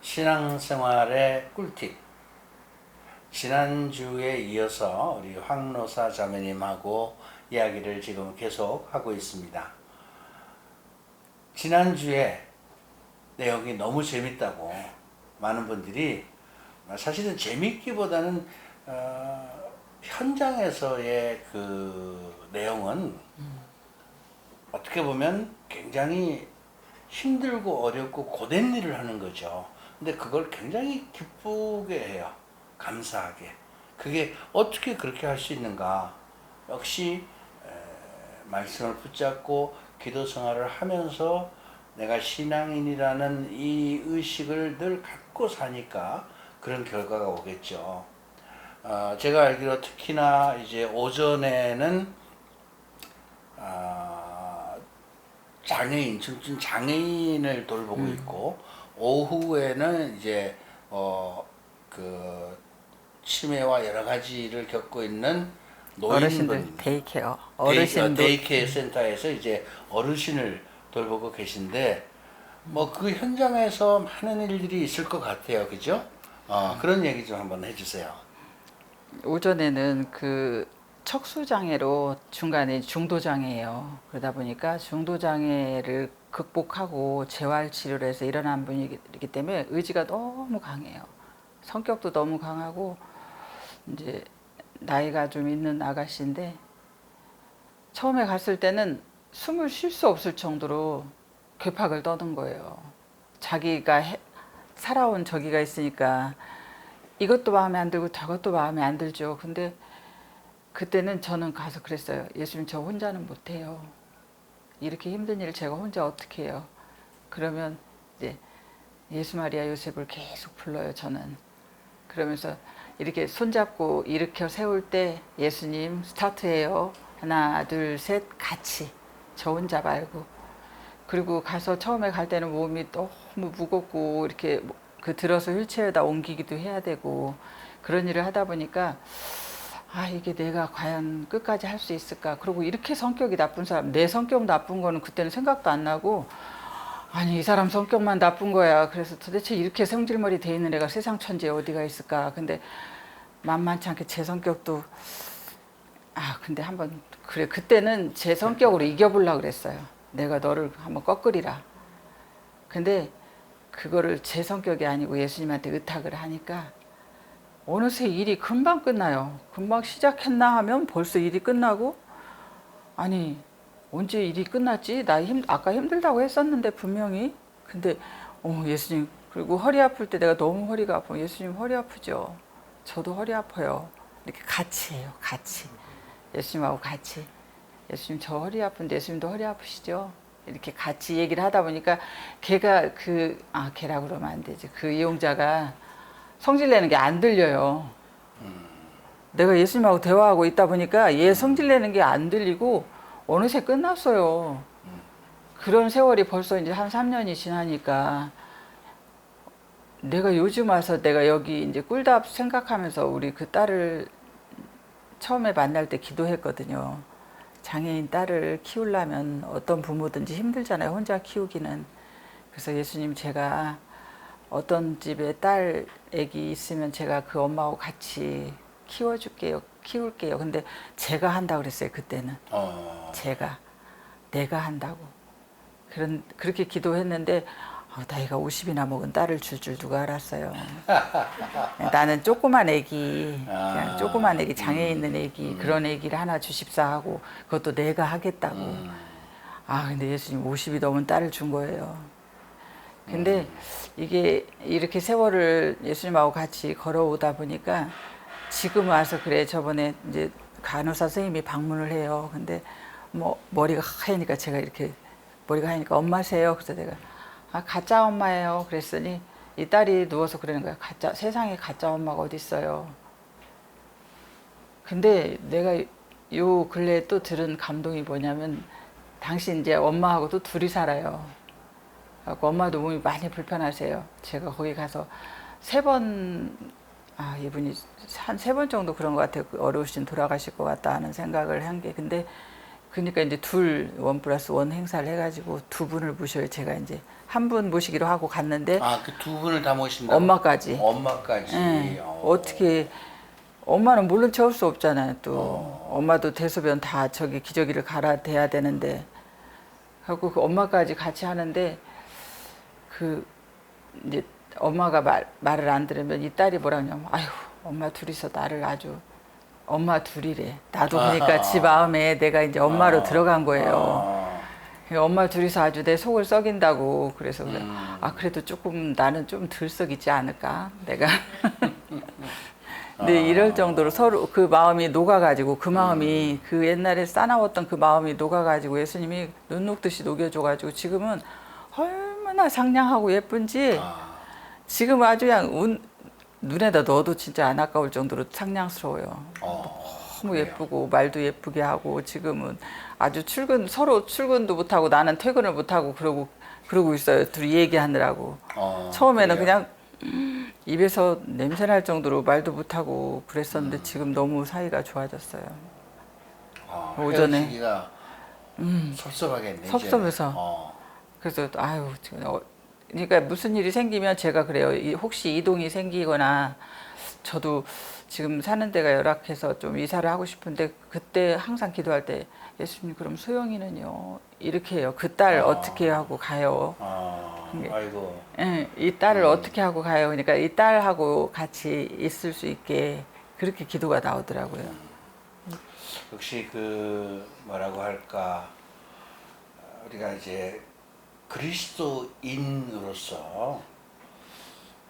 신앙생활의 꿀팁. 지난주에 이어서 우리 황노사 자매님하고 이야기를 지금 계속 하고 있습니다. 지난주에 내용이 너무 재밌다고 많은 분들이 사실은 재밌기보다는 어, 현장에서의 그 내용은 어떻게 보면 굉장히 힘들고 어렵고 고된 일을 하는 거죠. 근데 그걸 굉장히 기쁘게 해요. 감사하게. 그게 어떻게 그렇게 할 수 있는가? 역시 에, 말씀을 붙잡고 기도 생활을 하면서 내가 신앙인이라는 이 의식을 늘 갖고 사니까 그런 결과가 오겠죠. 어, 제가 알기로 특히나 이제 오전에는 아, 장애인, 지금 장애인을 돌보고 있고 오후에는 이제 어 그 치매와 여러 가지를 겪고 있는 노인분 데이케어 어르신 데이케어 센터에서 이제 어르신을 돌보고 계신데 뭐 그 현장에서 많은 일들이 있을 것 같아요, 그죠? 어, 그런 얘기 좀 한번 해주세요. 오전에는 그 척수 장애로 중간에 중도 장애예요. 그러다 보니까 중도 장애를 극복하고 재활 치료를 해서 일어난 분이기 때문에 의지가 너무 강해요. 성격도 너무 강하고 이제 나이가 좀 있는 아가씨인데 처음에 갔을 때는 숨을 쉴 수 없을 정도로 괴팍을 떠는 거예요. 자기가 해- 살아온 저기가 있으니까 이것도 마음에 안 들고 저것도 마음에 안 들죠. 근데 그때는 저는 가서 그랬어요. 예수님 저 혼자는 못해요. 이렇게 힘든 일을 제가 혼자 어떻게 해요? 그러면 이제 예수 마리아 요셉을 계속 불러요. 저는 그러면서 이렇게 손잡고 일으켜 세울 때 예수님 스타트예요. 하나 둘 셋 같이 저 혼자 말고 그리고 가서 처음에 갈 때는 몸이 너무 무겁고 이렇게 뭐그 들어서 휠체어에다 옮기기도 해야 되고 그런 일을 하다 보니까 아 이게 내가 과연 끝까지 할 수 있을까? 그리고 이렇게 성격이 나쁜 사람 내 성격 나쁜 거는 그때는 생각도 안 나고 아니 이 사람 성격만 나쁜 거야. 그래서 도대체 이렇게 성질머리 돼 있는 애가 세상 천지에 어디가 있을까? 근데 만만치 않게 제 성격도 아 근데 한번 그래 그때는 제 성격으로 이겨보려고 그랬어요. 내가 너를 한번 꺾으리라. 근데 그거를 제 성격이 아니고 예수님한테 의탁을 하니까 어느새 일이 금방 끝나요. 금방 시작했나 하면 벌써 일이 끝나고 아니 언제 일이 끝났지? 나 힘, 아까 힘들다고 했었는데 분명히 근데 어 예수님 그리고 허리 아플 때 내가 너무 허리가 아파 예수님 허리 아프죠. 저도 허리 아파요. 이렇게 같이 해요. 같이 예수님하고 같이 예수님 저 허리 아픈데 예수님도 허리 아프시죠? 이렇게 같이 얘기를 하다 보니까 걔가 그 아 걔라 그러면 안 되지 그 이용자가 성질 내는 게 안 들려요. 내가 예수님하고 대화하고 있다 보니까 얘 성질 내는 게 안 들리고 어느새 끝났어요. 그런 세월이 벌써 이제 한 3년이 지나니까 내가 요즘 와서 내가 여기 이제 꿀답 생각하면서 우리 그 딸을 처음에 만날 때 기도했거든요. 장애인 딸을 키우려면 어떤 부모든지 힘들잖아요. 혼자 키우기는. 그래서 예수님 제가 어떤 집에 딸 애기 있으면 제가 그 엄마하고 같이 키워줄게요. 키울게요. 근데 제가 한다 그랬어요. 그때는. 어, 제가 내가 한다고. 그런 그렇게 기도했는데 아, 나이가 50이나 먹은 딸을 줄 줄 누가 알았어요. 나는 조그만 애기, 그냥 아. 조그만 애기, 장애 있는 애기 그런 애기를 하나 주십사 하고 그것도 내가 하겠다고. 아 근데 예수님 50이 넘은 딸을 준 거예요. 근데 이게 이렇게 세월을 예수님하고 같이 걸어오다 보니까 지금 와서 그래 저번에 이제 간호사 선생님이 방문을 해요. 근데 뭐 머리가 하얘니까 제가 이렇게 머리가 하얘니까 엄마세요. 그래서 내가 아 가짜 엄마예요. 그랬더니 이 딸이 누워서 그러는 거야. 가짜 세상에 가짜 엄마가 어디 있어요. 근데 내가 요 근래에 또 들은 감동이 뭐냐면 당신 이제 엄마하고 또 둘이 살아요. 엄마도 몸이 많이 불편하세요. 제가 거기 가서 세 번, 아, 이분이 한 세 번 정도 그런 것 같아요. 그 어르신 돌아가실 것 같다 하는 생각을 한 게. 근데, 그러니까 이제 둘, 원 플러스 원 행사를 해가지고 두 분을 모셔요. 제가 이제 한 분 모시기로 하고 갔는데, 아, 그 두 분을 다 모신다. 엄마까지. 엄마까지. 예, 어. 어떻게 엄마는 물론 채울 수 없잖아요. 또 엄마도 대소변 다 저기 기저귀를 갈아대야 되는데 하고 그 엄마까지 같이 하는데 그 이제 엄마가 말, 말을 안 들으면 이 딸이 뭐라 하냐면 아휴 엄마 둘이서 나를 아주 엄마 둘이래. 나도 그러니까 지 마음에 내가 이제 엄마로 아. 들어간 거예요. 어. 엄마 둘이서 아주 내 속을 썩인다고 그래서 그래. 음. 아 그래도 조금 나는 좀덜 썩이지 않을까 내가 근데 이럴 정도로 서로 그 마음이 녹아가지고 그 마음이 그 옛날에 싸나웠던 그 마음이 녹아가지고 예수님이 눈 녹듯이 녹여줘가지고 지금은 얼마나 상냥하고 예쁜지 아. 지금 아주 그냥 운, 눈에다 넣어도 진짜 안 아까울 정도로 상냥스러워요. 어. 너무. 예쁘고 말도 예쁘게 하고 지금은 아주 출근 서로 출근도 못 하고 나는 퇴근을 못 하고 그러고 그러고 있어요. 둘이 얘기하느라고. 어, 처음에는 그래요? 그냥 음, 입에서 냄새 날 정도로 말도 못 하고 그랬었는데 지금 너무 사이가 좋아졌어요. 어, 오전에. 헤어지기가 섭섭하겠네. 이제는. 섭섭해서. 어. 그래서 아유 지금 어, 그러니까 무슨 일이 생기면 제가 그래요. 이- 혹시 이동이 생기거나 저도 지금 사는 데가 열악해서 좀 이사를 하고 싶은데 그때 항상 기도할 때 예수님 그럼 소영이는요 이렇게 해요. 그딸 아. 어떻게 하고 가요? 아, 이게- 아이고. 예, 이 딸을 어떻게 하고 가요? 그러니까 이 딸하고 같이 있을 수 있게 그렇게 기도가 나오더라고요. 역시 그 뭐라고 할까 어, 우리가 이제 그리스도인으로서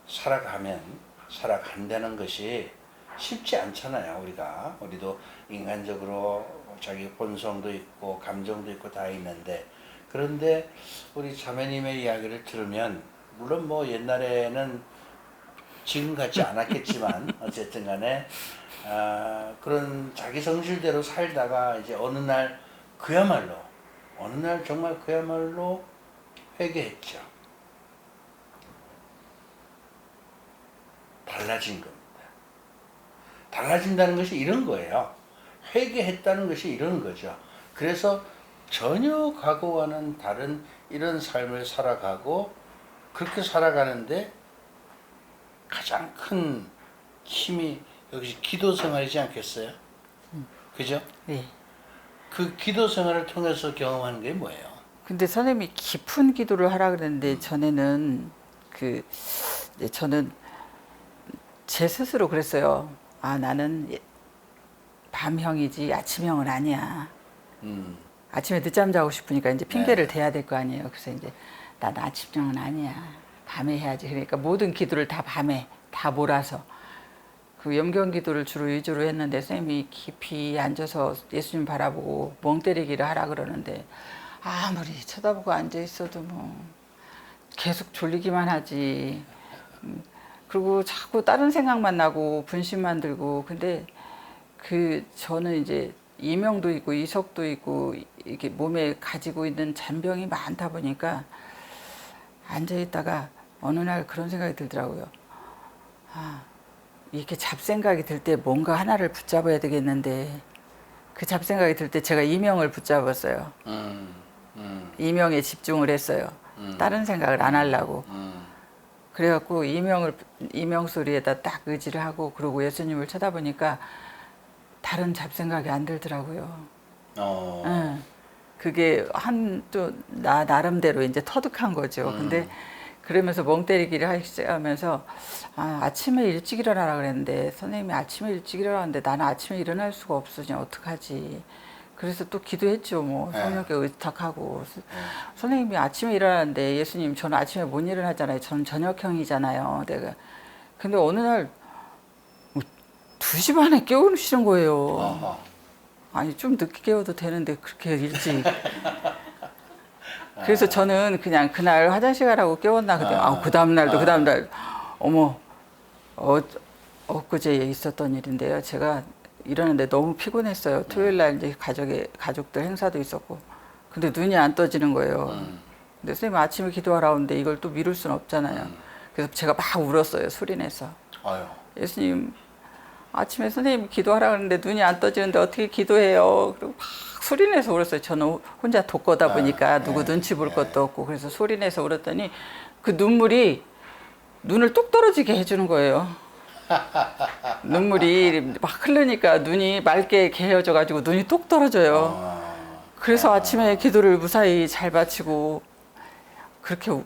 살아가면 살아간다는 것이 쉽지 않잖아요 우리가. 우리도 인간적으로 자기 본성도 있고 감정도 있고 다 있는데. 그런데 우리 자매님의 이야기를 들으면 물론 뭐 옛날에는 지금 같지 않았겠지만 어쨌든 간에 아, 그런 자기 성실대로 살다가 이제 어느 날 그야말로 어느 날 정말 그야말로 회개했죠. 달라진 겁니다. 달라진다는 것이 이런 거예요. 회개했다는 것이 이런 거죠. 그래서 전혀 과거와는 다른 이런 삶을 살아가고 그렇게 살아가는데 가장 큰 힘이 여기서 기도 생활이지 않겠어요? 그죠? 네. 그 기도 생활을 통해서 경험하는 게 뭐예요? 근데 선생님이 깊은 기도를 하라 그랬는데 전에는 그 저는 제 스스로 그랬어요. 아 나는 예- 밤형이지 아침형은 아니야. 음, 아침에 늦잠 자고 싶으니까 이제 핑계를 대야 될 거 아니에요. 그래서 이제 난 아침형은 아니야. 밤에 해야지. 그러니까 모든 기도를 다 밤에 다 몰아서 그 염경 기도를 주로 위주로 했는데 선생님이 깊이 앉아서 예수님 바라보고 멍 때리기를 하라 그러는데 아무리 쳐다보고 앉아 있어도 뭐 계속 졸리기만 하지. 음, 그리고 자꾸 다른 생각만 나고 분심만 들고 근데 그 저는 이제 이명도 있고 이석도 있고 이게 몸에 가지고 있는 잔병이 많다 보니까 앉아 있다가 어느 날 그런 생각이 들더라고요. 아, 이렇게 잡생각이 들 때 뭔가 하나를 붙잡아야 되겠는데 그 잡생각이 들 때 제가 이명을 붙잡았어요. 음, 음, 이명에 집중을 했어요. 음. 다른 생각을 안 하려고. 음, 그래갖고 이명을 이명 소리에다 딱 의지를 하고 그러고 예수님을 쳐다보니까 다른 잡생각이 안 들더라고요. 어, 응. 그게 한 또 나 나름대로 이제 터득한 거죠. 음. 근데 그러면서 멍 때리기를 하면서 아, 아침에 일찍 일어나라 그랬는데 선생님이 아침에 일찍 일어나는데 나는 아침에 일어날 수가 없으니 어떡하지. 그래서 또 기도했죠. 뭐 네. 성령께 의탁하고 선생님이 아침에 일어나는데 예수님 저는 아침에 못 일어나잖아요. 저는 저녁형이잖아요. 내가 근데 어느 날 뭐, 2시 반에 깨우시는 거예요. 어허. 아니 좀 늦게 깨워도 되는데 그렇게 일찍. 그래서 저는 그냥 그날 화장실 가라고 깨웠나 그랬더니 아. 아그 다음 날도 아. 그 다음 날 어머 어 엊그제 있었던 일인데요. 제가 일어났는데 너무 피곤했어요. 토요일 날 이제 가족의 가족들 행사도 있었고 근데 눈이 안 떠지는 거예요. 음, 근데 선생님 아침에 기도하라 오는데 이걸 또 미룰 수는 없잖아요. 음. 그래서 제가 막 울었어요. 소리 내서. 아유. 예수님 아침에 선생님 기도하라 그러는데 눈이 안 떠지는데 어떻게 기도해요? 그리고 막 소리 내서 울었어요. 저는 혼자 독거다 보니까 아, 누구 예, 눈치 볼 예. 것도 없고 그래서 소리 내서 울었더니 그 눈물이 눈을 뚝 떨어지게 해주는 거예요. 눈물이 막 흐르니까 눈이 맑게 개어져 가지고 눈이 뚝 떨어져요. 아, 그래서 아침에 기도를 무사히 잘 마치고 그렇게 우-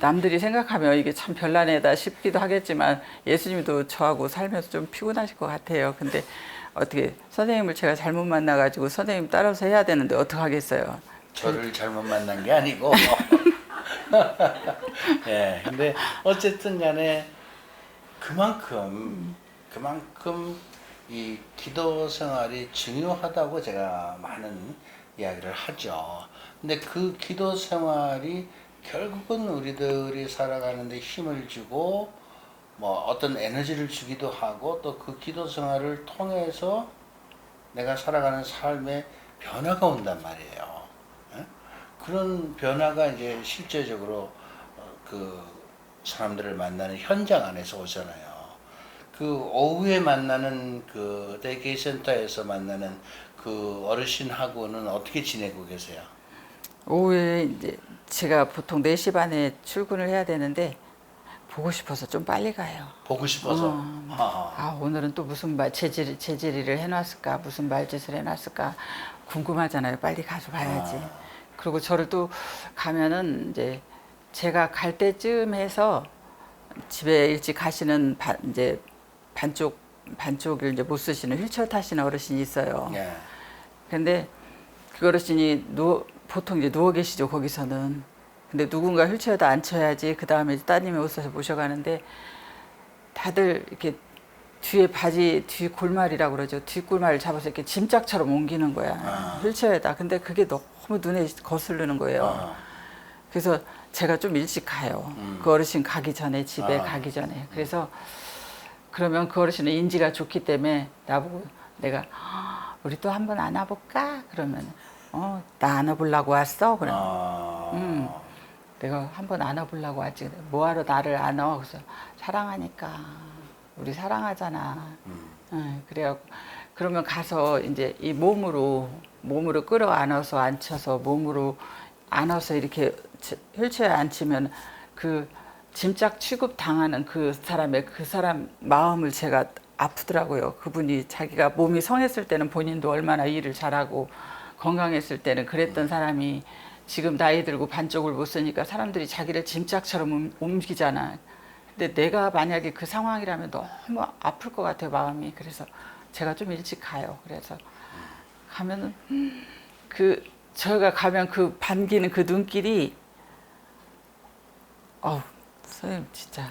남들이 생각하면 이게 참 별난애다 싶기도 하겠지만 예수님도 저하고 살면서 좀 피곤하실 것 같아요. 근데 어떻게 선생님을 제가 잘못 만나 가지고 선생님 따라서 해야 되는데 어떡 하겠어요. 저를 잘못 만난 게 아니고. 예, 근데 어쨌든 간에 그만큼, 그만큼 이 기도 생활이 중요하다고 제가 많은 이야기를 하죠. 근데 그 기도 생활이 결국은 우리들이 살아가는데 힘을 주고 뭐 어떤 에너지를 주기도 하고 또 그 기도 생활을 통해서 내가 살아가는 삶에 변화가 온단 말이에요. 예? 그런 변화가 이제 실제적으로 어, 그 사람들을 만나는 현장 안에서 오잖아요. 그 오후에 만나는 그 대개 센터에서 만나는 그 어르신하고는 어떻게 지내고 계세요? 오후에 이제 제가 보통 4시 반에 출근을 해야 되는데 보고 싶어서 좀 빨리 가요. 보고 싶어서. 어, 아, 아 오늘은 또 무슨 말 재질 재질이를 해놨을까 무슨 말짓을 해놨을까 궁금하잖아요. 빨리 가서 봐야지. 아. 그리고 저를 또 가면은 이제 제가 갈 때쯤 해서 집에 일찍 가시는 반, 이제 반쪽 반쪽을 이제 못 쓰시는 휠체어 타시는 어르신이 있어요. 예. 근데 그 어르신이 누워, 보통 이제 누워 계시죠 거기서는. 근데 누군가 휠체어도 앉혀야지 그 다음에 따님이 오셔서 모셔가는데 다들 이렇게 뒤에 바지 뒤 골말이라고 그러죠 뒷골말을 잡아서 이렇게 짐짝처럼 옮기는 거야 아. 휠체어에다. 근데 그게 너무 눈에 거슬리는 거예요. 아, 그래서 제가 좀 일찍 가요. 음. 그 어르신 가기 전에 집에 아. 가기 전에. 그래서 그러면 그 어르신은 인지가 좋기 때문에 나보고 내가 "아, 우리 또 한번 안아볼까? 그러면 어 나 안아보려고 왔어? 그래. 아, 음. 내가 한번 안아보려고 왔지. 뭐하러 나를 안아? 그래서 사랑하니까 우리 사랑하잖아. 음. 응, 그래갖고 그러면 가서 이제 이 몸으로 몸으로 끌어 안아서 앉혀서 몸으로 안아서 이렇게 치- 휠체어에 앉히면 그 짐짝 취급 당하는 그 사람의 그 사람 마음을 제가 아프더라고요. 그분이 자기가 몸이 성했을 때는 본인도 얼마나 일을 잘하고 건강했을 때는 그랬던 사람이 지금 나이 들고 반쪽을 못 쓰니까 사람들이 자기를 짐짝처럼 움- 옮기잖아. 근데 내가 만약에 그 상황이라면 너무 아플 것 같아요 마음이. 그래서 제가 좀 일찍 가요. 그래서 가면은 그 저희가 가면 그 반기는 그 눈길이 어우 선생님 진짜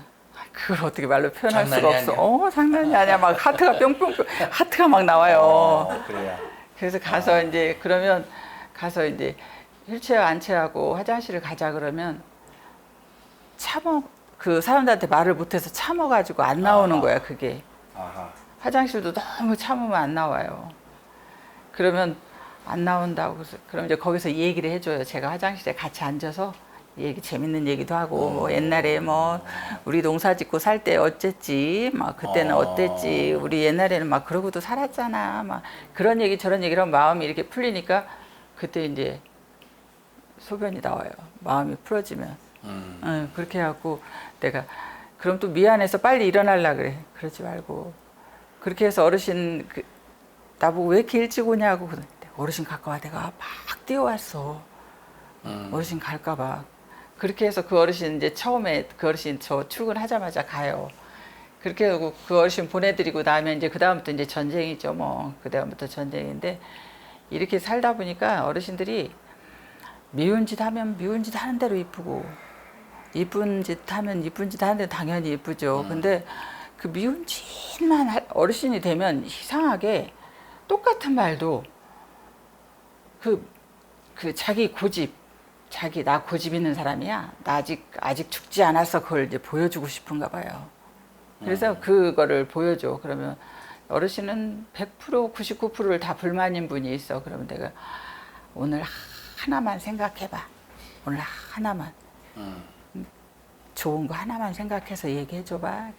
그걸 어떻게 말로 표현할 수가 없어. 아니야. 어 장난이 아니야. 막 하트가 뿅뿅뿅 하트가 막 나와요. 어, 그래요. 그래서 가서 이제 그러면 가서 이제 휠체어 안채하고 화장실을 가자 그러면 참어 그 사람들한테 말을 못해서 참어가지고 안 나오는 아하. 거야 그게 아하. 화장실도 너무 참으면 안 나와요. 그러면 안 나온다고 그래서 그럼 이제 거기서 이 얘기를 해줘요. 제가 화장실에 같이 앉아서 얘기 재밌는 얘기도 하고 뭐 옛날에 뭐 우리 농사 짓고 살 때 어쨌지 막 그때는 어. 어땠지 우리 옛날에는 막 그러고도 살았잖아 막 그런 얘기 저런 하면 마음이 이렇게 풀리니까 그때 이제 소변이 나와요. 마음이 풀어지면 음. 응, 그렇게 해갖고 내가 그럼 또 미안해서 빨리 일어나려 그래. 그러지 말고 그렇게 해서 어르신 그, 나보고 왜 이렇게 일찍 오냐고 그랬는데 어르신 가까워 내가 막 뛰어왔어. 음. 어르신 갈까봐 그렇게 해서 그 어르신 이제 처음에 그 어르신 저 출근하자마자 가요. 그렇게 하고 그 어르신 보내드리고 나면 이제 그 다음부터 이제 전쟁이죠 뭐 그 다음부터 전쟁인데 이렇게 살다 보니까 어르신들이 미운 짓 하면 미운 짓 하는 대로 이쁘고 이쁜 짓 하면 이쁜 짓 하는 대로 당연히 이쁘죠. 근데 그 미운 짓만 할- 어르신이 되면 이상하게 똑같은 말도 그, 그 자기 고집, 자기 나 고집 있는 사람이야. 나 아직 아직 죽지 않았어. 그걸 이제 보여주고 싶은가 봐요. 그래서 그거를 보여줘. 그러면 어르신은 100% 99%를 다 불만인 분이 있어. 그러면 내가 오늘 하나만 생각해봐. 오늘 하나만. 음. 좋은 거 하나만 생각해서 얘기해 줘봐.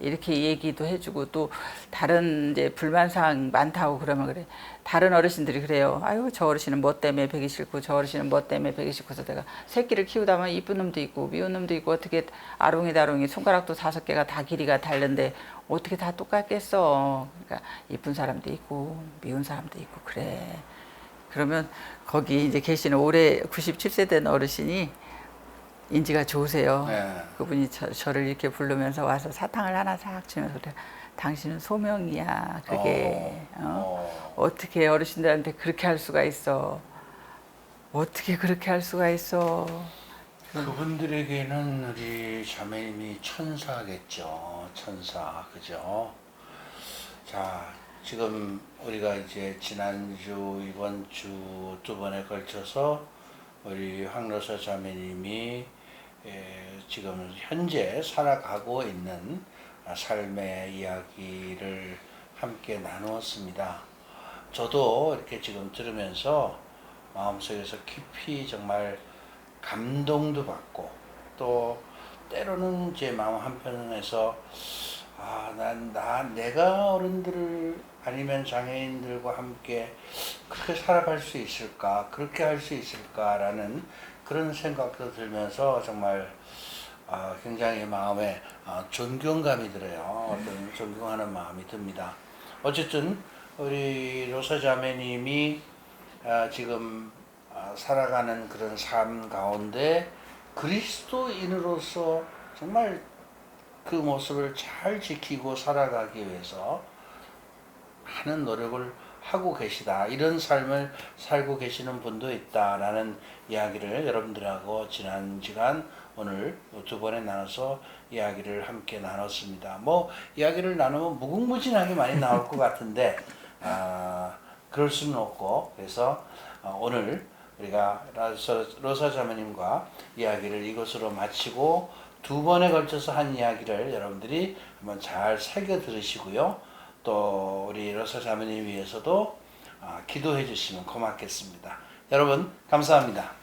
이렇게 얘기도 해주고 또 다른 이제 불만 사항 많다고 그러면 그래. 다른 어르신들이 그래요. 아유 저 어르신은 뭐 때문에 배기 싫고 저 어르신은 뭐 때문에 배기 싫고서 내가 새끼를 키우다 보면 이쁜 놈도 있고 미운 놈도 있고 어떻게 아롱이다롱이 손가락도 다섯 개가 다 길이가 다른데 어떻게 다 똑같겠어. 그러니까 이쁜 사람도 있고 미운 사람도 있고 그래. 그러면 거기 이제 계시는 올해 97세 된 어르신이 인지가 좋으세요. 네. 그분이 저, 저를 이렇게 부르면서 와서 사탕을 하나 싹 주면서 그래. 당신은 소명이야. 그게 어? 어. 어 떻게 어르신들한테 그렇게 할 수가 있어? 어떻게 그렇게 할 수가 있어? 그분들에게는 우리 자매님이 천사겠죠. 천사, 그죠? 자, 지금 우리가 이제 지난주, 이번 주 두 번에 걸쳐서 우리 황로서 자매님이 에, 지금 현재 살아가고 있는 아, 삶의 이야기를 함께 나누었습니다. 저도 이렇게 지금 들으면서 마음속에서 깊이 정말 감동도 받고 또 때로는 제 마음 한편에서 아, 난, 나, 내가 어른들을 아니면 장애인들과 함께 그렇게 살아갈 수 있을까, 그렇게 할 수 있을까라는 그런 생각도 들면서 정말 아, 굉장히 마음에 아, 존경감이 들어요. 어떤 존경하는 마음이 듭니다. 어쨌든 우리 로사 자매님이 아, 지금 아, 살아가는 그런 삶 가운데 그리스도인으로서 정말 그 모습을 잘 지키고 살아가기 위해서 많은 노력을 하고 계시다. 이런 삶을 살고 계시는 분도 있다라는 이야기를 여러분들하고 지난 시간 오늘 두 번에 나눠서 이야기를 함께 나눴습니다. 뭐 이야기를 나누면 무궁무진하게 많이 나올 것 같은데 아, 그럴 수는 없고 그래서 어, 오늘 우리가 로사 자매님과 이야기를 이것으로 마치고 두 번에 걸쳐서 한 이야기를 여러분들이 한번 잘 새겨 들으시고요. 또 우리 로사 자매님 위해서도 아, 기도해 주시면 고맙겠습니다. 여러분 감사합니다.